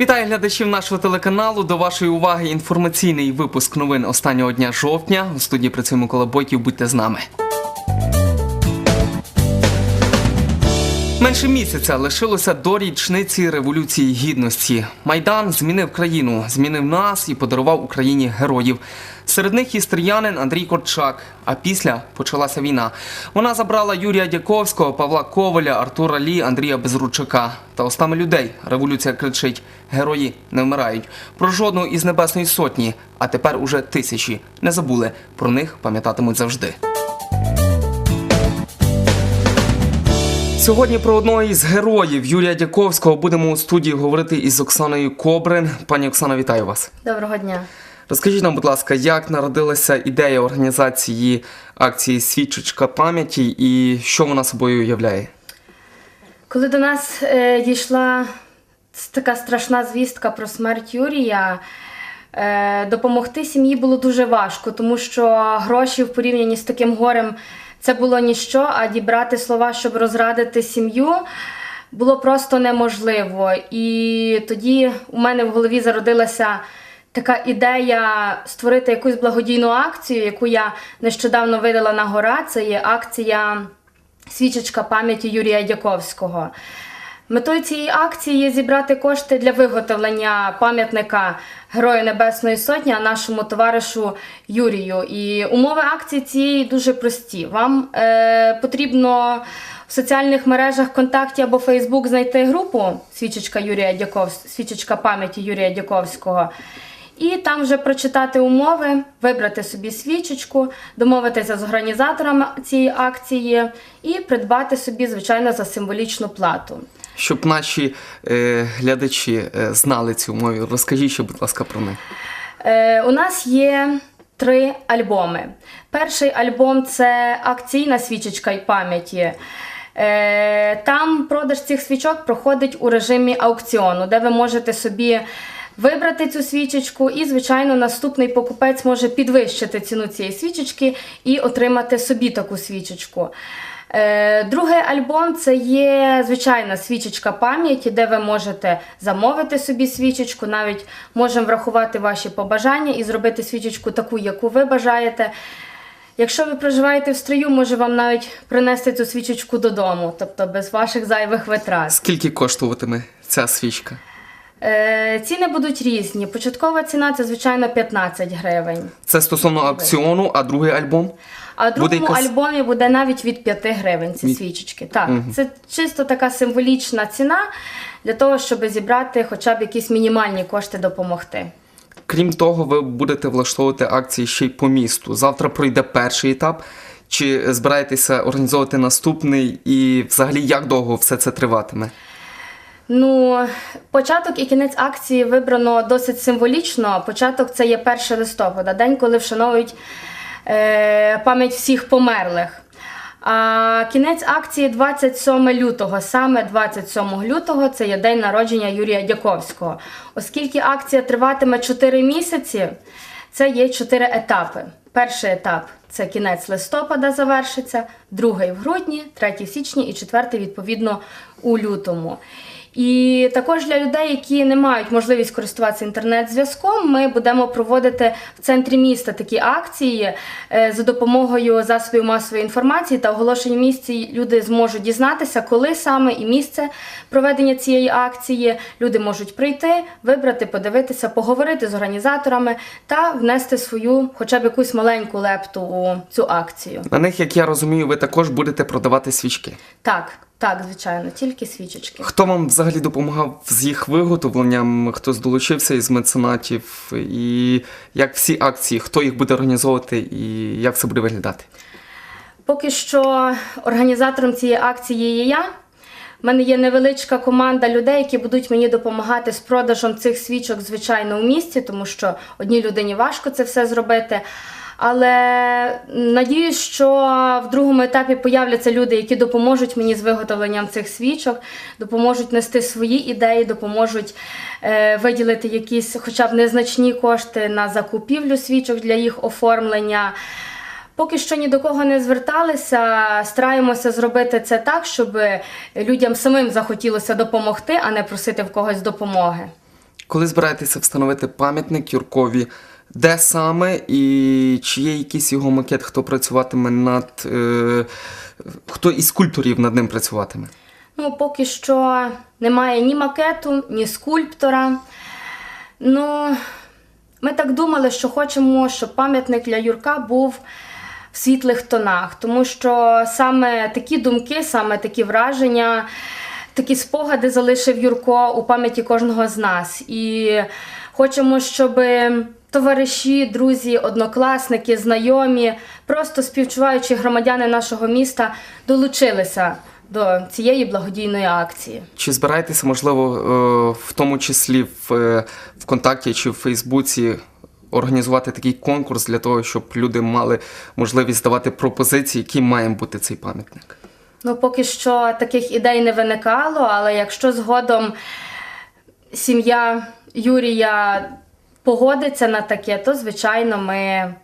Вітаю глядачів нашого телеканалу. До вашої уваги інформаційний випуск новин останнього дня жовтня. У студії працює Микола Бойків. Будьте з нами. Менше місяця лишилося до річниці Революції Гідності. Майдан змінив країну, змінив нас і подарував Україні героїв. Серед них і стріянин Андрій Корчак. А після почалася війна. Вона забрала Юрія Дяковського, Павла Коваля, Артура Лі, Андрія Безручака. Та устами людей революція кричить: герої не вмирають. Про жодного із небесної сотні, а тепер уже тисячі. Не забули про них пам'ятатимуть завжди. Сьогодні про одного із героїв Юрія Дяковського будемо у студії говорити із Оксаною Кобрин. Пані Оксана, вітаю вас. Доброго дня. Розкажіть нам, будь ласка, як народилася ідея організації акції Свічечка пам'яті і що вона собою являє? Коли до нас е, дійшла така страшна звістка про смерть Юрія, е, допомогти сім'ї було дуже важко, тому що гроші в порівнянні з таким горем це було ніщо, а дібрати слова, щоб розрадити сім'ю. Було просто неможливо. І тоді у мене в голові зародилася така ідея створити якусь благодійну акцію, яку я нещодавно видала на гора. Це є акція Свічечка пам'яті Юрія Дяковського. Метою цієї акції є зібрати кошти для виготовлення пам'ятника Герою Небесної Сотні, нашому товаришу Юрію. І умови акції цієї дуже прості. Вам е, потрібно в соціальних мережах ВКонтакті або Фейсбук знайти групу Свічечка Юрія Дяковського, Свічечка пам'яті Юрія Дяковського. І там вже прочитати умови, вибрати собі свічечку, домовитися з організаторами цієї акції і придбати собі, звичайно, за символічну плату. Щоб наші е, глядачі е, знали ці умови, розкажіть ще, будь ласка, про них. Е, у нас є три альбоми. Перший альбом це акційна свічечка і пам'яті. Е, там продаж цих свічок проходить у режимі аукціону, де ви можете собі вибрати цю свічечку, і, звичайно, наступний покупець може підвищити ціну цієї свічечки і отримати собі таку свічечку. Е, Другий альбом це є звичайна свічечка пам'яті, де ви можете замовити собі свічечку, навіть можемо врахувати ваші побажання і зробити свічечку таку, яку ви бажаєте. Якщо ви проживаєте в строю, може вам навіть принести цю свічечку додому, тобто без ваших зайвих витрат. Скільки коштуватиме ця свічка? Е, ціни будуть різні. Початкова ціна це звичайно 15 гривень. Це стосовно аукціону, а другий альбом? А в другому якась- альбомі буде навіть від 5 гривень ці Від- свічечки. Так, це чисто така символічна ціна для того, щоб зібрати хоча б якісь мінімальні кошти допомогти. Крім того, ви будете влаштовувати акції ще й по місту. Завтра пройде перший етап. Чи збираєтеся організовувати наступний, і взагалі як довго все це триватиме? Ну, початок і кінець акції вибрано досить символічно. Початок це є 1 листопада, день, коли вшановують е, пам'ять всіх померлих. А кінець акції 27 лютого. Саме 27 лютого це є день народження Юрія Дяковського. Оскільки акція триватиме 4 місяці, це є 4 етапи. Перший етап це кінець листопада завершиться, другий в грудні, третій січні і четвертий, відповідно, у лютому. І також для людей, які не мають можливість користуватися інтернет-зв'язком, ми будемо проводити в центрі міста такі акції е, за допомогою засобів масової інформації та оголошення місці. Люди зможуть дізнатися, коли саме і місце проведення цієї акції. Люди можуть прийти, вибрати, подивитися, поговорити з організаторами та внести свою, хоча б якусь маленьку лепту у цю акцію. На них, як я розумію, ви також будете продавати свічки. Так, так, звичайно, тільки свічечки. Хто вам взагалі допомагав з їх виготовленням? Хтось долучився із меценатів? І як всі акції, хто їх буде організовувати і як це буде виглядати? Поки що організатором цієї акції є я. У мене є невеличка команда людей, які будуть мені допомагати з продажем цих свічок, звичайно, у місті, тому що одній людині важко це все зробити. Але надіюсь, що в другому етапі появляться люди, які допоможуть мені з виготовленням цих свічок, допоможуть нести свої ідеї, допоможуть е, виділити якісь, хоча б незначні кошти на закупівлю свічок для їх оформлення. Поки що ні до кого не зверталися, стараємося зробити це так, щоб людям самим захотілося допомогти, а не просити в когось допомоги. Коли збираєтеся встановити пам'ятник Юркові, де саме і чи є якийсь його макет, хто працюватиме над. Е, хто із скульпторів над ним працюватиме? Ну, поки що немає ні макету, ні скульптора. Ну, ми так думали, що хочемо, щоб пам'ятник для Юрка був в світлих тонах, тому що саме такі думки, саме такі враження, такі спогади залишив Юрко у пам'яті кожного з нас. І хочемо, щоб товариші, друзі, однокласники, знайомі, просто співчуваючі громадяни нашого міста долучилися до цієї благодійної акції. Чи збираєтеся, можливо, е, в тому числі в е, ВКонтакті чи в Фейсбуці організувати такий конкурс для того, щоб люди мали можливість давати пропозиції, яким має бути цей пам'ятник? Ну, поки що таких ідей не виникало, але якщо згодом сім'я Юрія погодиться на таке, то звичайно ми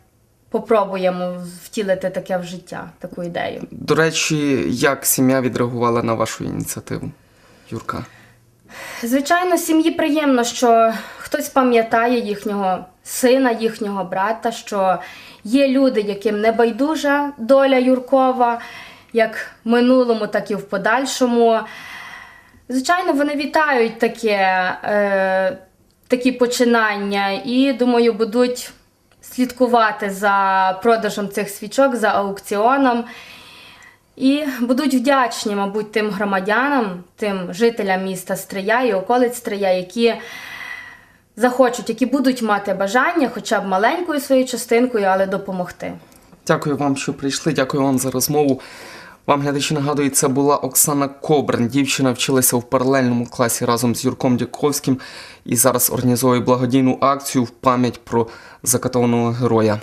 попробуємо втілити таке в життя, таку ідею. До речі, як сім'я відреагувала на вашу ініціативу, Юрка? Звичайно, сім'ї приємно, що хтось пам'ятає їхнього сина, їхнього брата, що є люди, яким не байдужа доля Юркова, як в минулому, так і в подальшому. Звичайно, вони вітають таке, е, такі починання і, думаю, будуть слідкувати за продажем цих свічок, за аукціоном. І будуть вдячні, мабуть, тим громадянам, тим жителям міста Стрия і околиць Стрия, які захочуть, які будуть мати бажання, хоча б маленькою своєю частинкою, але допомогти. Дякую вам, що прийшли. Дякую вам за розмову. Вам, глядачі, нагадую, це була Оксана Кобрин. Дівчина вчилася в паралельному класі разом з Юрком Дяковським і зараз організовує благодійну акцію в пам'ять про закатованого героя.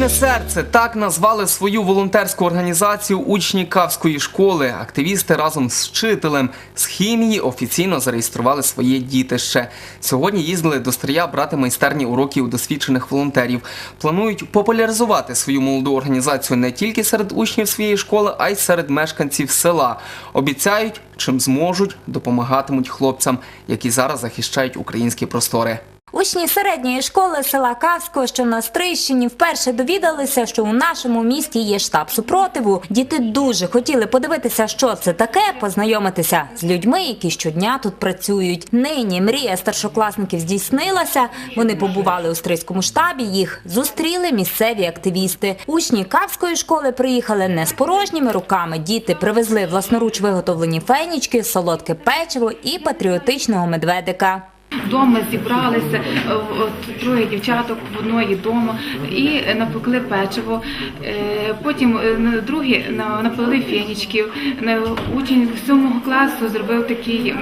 Чуйне серце так назвали свою волонтерську організацію учні Кавської школи. Активісти разом з вчителем з хімії офіційно зареєстрували своє дітище. Сьогодні їздили до Стрия брати майстерні уроки у досвідчених волонтерів. Планують популяризувати свою молоду організацію не тільки серед учнів своєї школи, а й серед мешканців села. Обіцяють, чим зможуть, допомагатимуть хлопцям, які зараз захищають українські простори. Учні середньої школи села Кавського, що на Стрийщині, вперше довідалися, що у нашому місті є штаб супротиву. Діти дуже хотіли подивитися, що це таке, познайомитися з людьми, які щодня тут працюють. Нині мрія старшокласників здійснилася. Вони побували у стрийському штабі. Їх зустріли місцеві активісти. Учні Кавської школи приїхали не з порожніми руками. Діти привезли власноруч виготовлені фенічки, солодке печиво і патріотичного медведика. Вдома зібралися е, от, троє дівчаток в одної дому і напекли печиво. Е, Потім е, другі на- напили фенічків. На- Учень сьомого класу зробив такий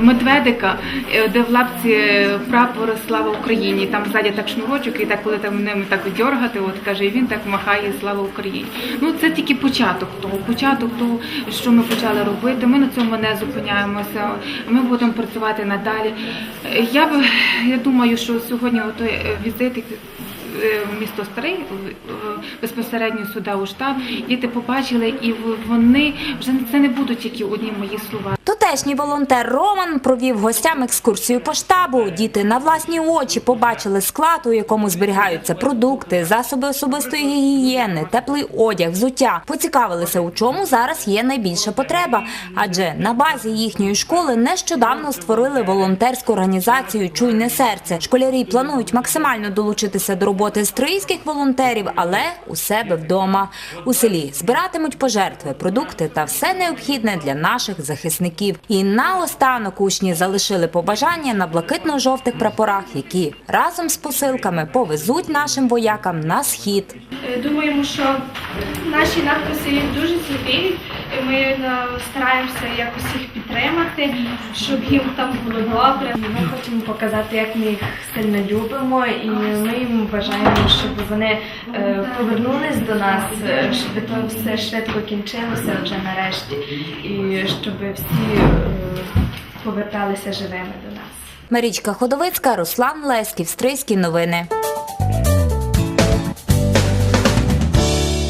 медведика, де в лапці прапор Слава Україні. Там ззаді так шнурочок, і так коли там ними так дергати, от каже, і він так махає Слава Україні. Ну це тільки початок того, початок того, що ми почали робити. Ми на цьому не зупиняємося. Ми будемо працювати надалі. Е, Я б я думаю, що сьогодні той е, візит е, в місто Старий в- безпосередньо сюди у штаб. Діти побачили, і вони вже це не будуть тільки одні мої слова. Тутешній волонтер Роман провів гостям екскурсію по штабу. Діти на власні очі побачили склад, у якому зберігаються продукти, засоби особистої гігієни, теплий одяг, взуття. Поцікавилися, у чому зараз є найбільша потреба. Адже на базі їхньої школи нещодавно створили волонтерську організацію Чуйне серце. Школярі планують максимально долучитися до роботи стрийських волонтерів, але у себе вдома. У селі збиратимуть пожертви, продукти та все необхідне для наших захисників. І наостанок учні залишили побажання на блакитно-жовтих прапорах, які разом з посилками повезуть нашим воякам на схід. Е, Думаємо, що наші надписи дуже зігріють. І Ми е, стараємося якось їх підтримати, щоб їм там було добре. Ми хочемо показати, як ми їх сильно любимо, і ми їм бажаємо, щоб вони е, повернулись до нас, е, щоб то все швидко кінчилося вже нарешті, і щоб всі поверталися живими до нас. Марічка Ходовицька, Руслан Леськів, Стрийські новини.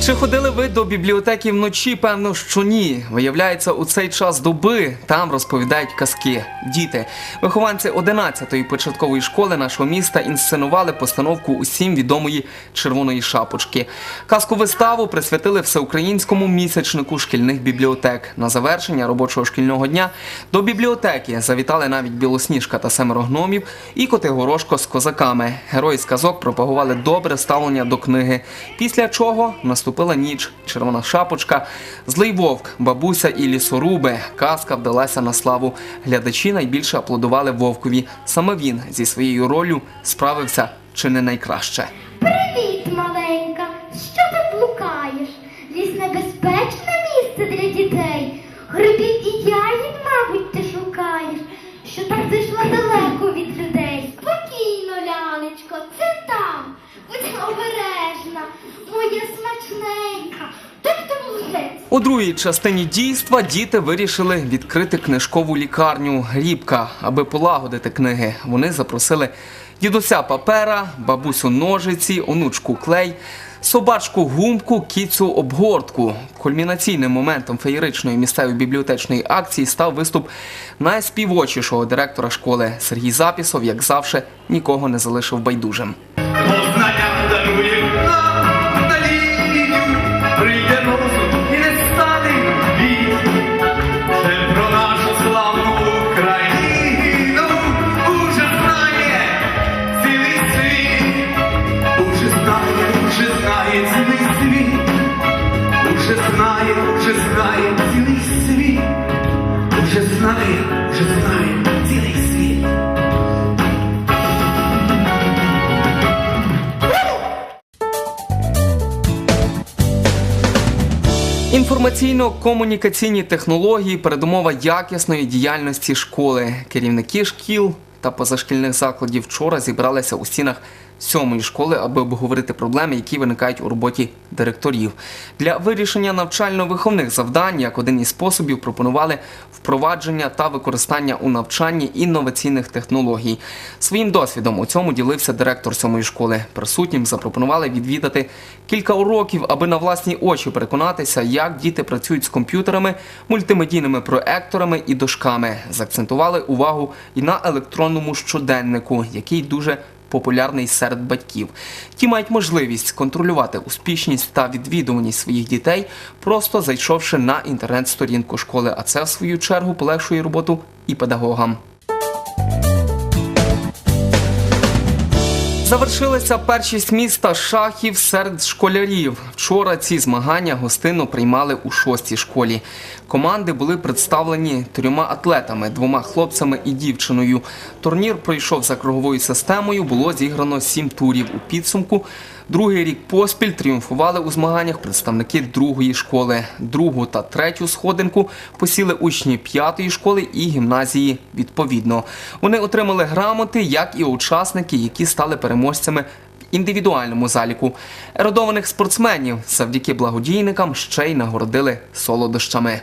Чи ходили ви до бібліотеки вночі? Певно, що ні. Виявляється, у цей час доби там розповідають казки. Діти, вихованці 11-ї початкової школи нашого міста інсценували постановку усім відомої червоної шапочки. Казку виставу присвятили всеукраїнському місячнику шкільних бібліотек. На завершення робочого шкільного дня до бібліотеки завітали навіть білосніжка та семеро гномів і Котигорошко з козаками. Герої сказок пропагували добре ставлення до книги. Після чого наступила ніч, червона шапочка, злий вовк, бабуся і лісоруби. Казка вдалася на славу. Глядачі найбільше аплодували вовкові. Саме він зі своєю ролью справився чи не найкраще. Привіт, маленька! Що ти блукаєш? Ліс небезпечне місце для дітей. Грибів і ягід, мабуть, ти шукаєш, що так зайшла далеко від людей. Спокійно, лялечко, це там. Будь обережна, моя смачненька. Так ти молодець. У другій частині дійства діти вирішили відкрити книжкову лікарню Грібка, аби полагодити книги. Вони запросили дідуся папера, бабусю ножиці, онучку клей, собачку гумку, кіцю обгортку. Кульмінаційним моментом феєричної місцевої бібліотечної акції став виступ найспівочішого директора школи Сергій Запісов, як завжди, нікого не залишив байдужим. Знає, знає цілий світ. Інформаційно-комунікаційні технології передумова якісної діяльності школи. Керівники шкіл та позашкільних закладів вчора зібралися у стінах сьомої школи, аби обговорити проблеми, які виникають у роботі директорів. Для вирішення навчально-виховних завдань, як один із способів, пропонували впровадження та використання у навчанні інноваційних технологій. Своїм досвідом у цьому ділився директор сьомої школи. Присутнім запропонували відвідати кілька уроків, аби на власні очі переконатися, як діти працюють з комп'ютерами, мультимедійними проекторами і дошками. Закцентували увагу і на електронному щоденнику, який дуже популярний серед батьків. Ті мають можливість контролювати успішність та відвідуваність своїх дітей, просто зайшовши на інтернет-сторінку школи. А це в свою чергу полегшує роботу і педагогам. Завершилася першість міста шахів серед школярів. Вчора ці змагання гостинно приймали у шостій школі. Команди були представлені трьома атлетами, двома хлопцями і дівчиною. Турнір пройшов за круговою системою. Було зіграно сім турів у підсумку. Другий рік поспіль тріумфували у змаганнях представники другої школи. Другу та третю сходинку посіли учні п'ятої школи і гімназії відповідно. Вони отримали грамоти, як і учасники, які стали переможцями в індивідуальному заліку. Еродованих спортсменів завдяки благодійникам ще й нагородили солодощами.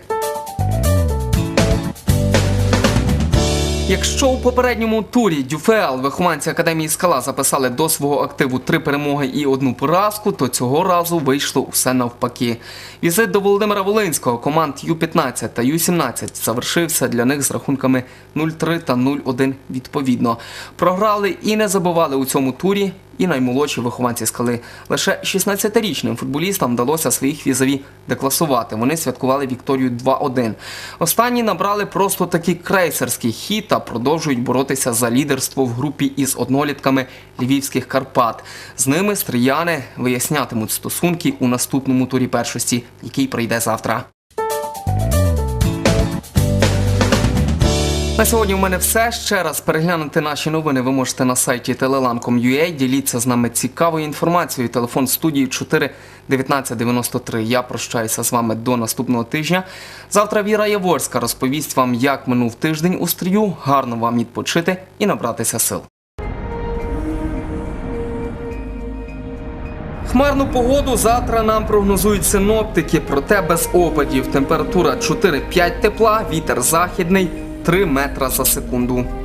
Якщо у попередньому турі Дюфеал вихованці академії скала записали до свого активу три перемоги і одну поразку, то цього разу вийшло усе навпаки. Візит до Володимира Волинського команд Ю-15 та Ю-17 завершився для них з рахунками 0-3 та 0-1 відповідно. Програли і не забували у цьому турі і наймолодші вихованці скали. Лише 16-річним футболістам вдалося своїх візові декласувати. Вони святкували Вікторію 2-1. Останні набрали просто такий крейсерський хід та продовжують боротися за лідерство в групі із однолітками львівських Карпат. З ними стріяни вияснятимуть стосунки у наступному турі першості, який прийде завтра. На сьогодні в мене все. Ще раз переглянути наші новини ви можете на сайті telelan.com.ua. Діліться з нами цікавою інформацією. Телефон студії 4 19 93. Я прощаюся з вами до наступного тижня. Завтра Віра Яворська розповість вам, як минув тиждень у стрію. Гарно вам відпочити і набратися сил. Хмарну погоду завтра нам прогнозують синоптики, проте без опадів. Температура 4-5 тепла, вітер західний 3 метра за секунду.